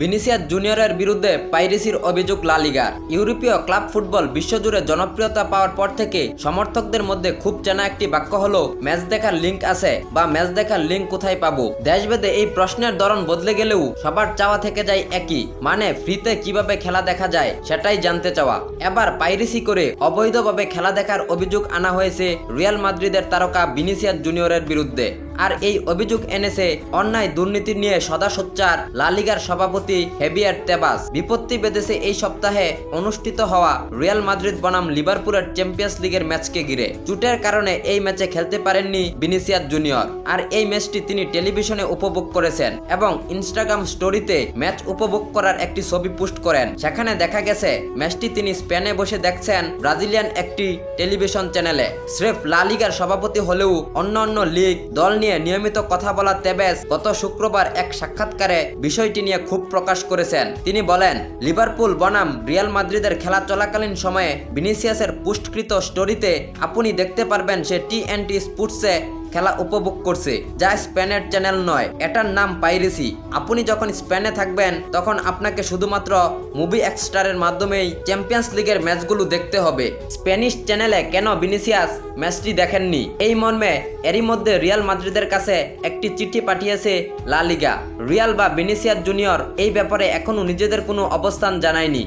Vinicius জুনিয়রের বিরুদ্ধে পাইরেসির অভিযোগ লা লিগার ইউরোপীয় ক্লাব ফুটবল বিশ্বজুড়ে জনপ্রিয়তা পাওয়ার পর থেকে সমর্থকদের মধ্যে খুব চেনা একটি বাক্য হলো, ম্যাচ দেখার লিঙ্ক আছে বা ম্যাচ দেখার লিঙ্ক কোথায় পাবো? দেশভেদে এই প্রশ্নের ধরন বদলে গেলেও সবার চাওয়া থেকে যায় একই মানে ফ্রিতে কীভাবে খেলা দেখা যায় সেটাই জানতে চাওয়া। এবার পাইরেসি করে অবৈধভাবে খেলা দেখার অভিযোগ আনা হয়েছে রিয়াল মাদ্রিদের তারকা ভিনিসিয়াস জুনিয়রের বিরুদ্ধে। আর এই অভিযোগ এনেছে অন্যায় দুর্নীতি নিয়ে সদা সোচ্চার লালিগার সভাপতি হেভিয়ার তেবাস। বিপত্তি বেঁধেছে এই সপ্তাহে অনুষ্ঠিত হওয়া রিয়াল মাদ্রিদ বনাম লিভারপুলের চ্যাম্পিয়ন্স লিগের ম্যাচকে ঘিরে। চুটের কারণে এই ম্যাচে খেলতে পারেননি ভিনিসিয়াস জুনিয়র। আর এই ম্যাচটি তিনি টেলিভিশনে উপভোগ করেছেন এবং ইনস্টাগ্রাম স্টোরিতে ম্যাচ উপভোগ করার একটি ছবি পোস্ট করেন। সেখানে দেখা গেছে, ম্যাচটি তিনি স্পেনে বসে দেখছেন ব্রাজিলিয়ান একটি টেলিভিশন চ্যানেলে। স্রেফ লা লিগার সভাপতি হলেও অন্য অন্য লিগ, দল নিয়ে নিয়মিত কথা বলা তেবেস গত শুক্রবার এক সাক্ষাৎকারে বিষয়টি নিয়ে খুব প্রকাশ করেছেন। তিনি বলেন, লিভারপুল, বনাম, রিয়াল মাদ্রিদের খেলা চলাকালীন সময়ে ভিনিসিয়াসের পুষ্টকৃত স্টোরিতে আপনি দেখতে পারবেন সে টি এন টি স্পোর্টসে খেলা উপভোগ করছে, যা স্পেনের চ্যানেল নয়, এটার নাম পাইরেসি। আপনি যখন স্পেনে থাকবেন, তখন আপনাকে শুধুমাত্র মুভি এক্সটারের মাধ্যমেই চ্যাম্পিয়ন্স লিগের ম্যাচগুলো দেখতে হবে। স্প্যানিশ চ্যানেলে কেন ভিনিসিয়াস ম্যাচটি দেখেননি? এই মর্মে, এরই মধ্যে রিয়াল মাদ্রিদের কাছে একটি চিঠি পাঠিয়েছে লা লিগা। রিয়াল বা ভিনিসিয়াস জুনিয়র এই ব্যাপারে এখনও নিজেদের কোনো অবস্থান জানায়নি।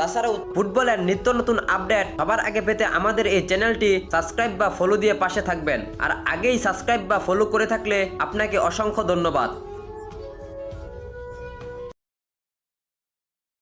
তাছাড়াও ফুটবলের নিত্য নতুন আপডেট সবার আগে পেতে আমাদের এই চ্যানেলটি সাবস্ক্রাইব বা ফলো দিয়ে পাশে থাকবেন। আর আগেই সাবস্ক্রাইব বা ফলো করে থাকলে আপনাকে অসংখ্য ধন্যবাদ।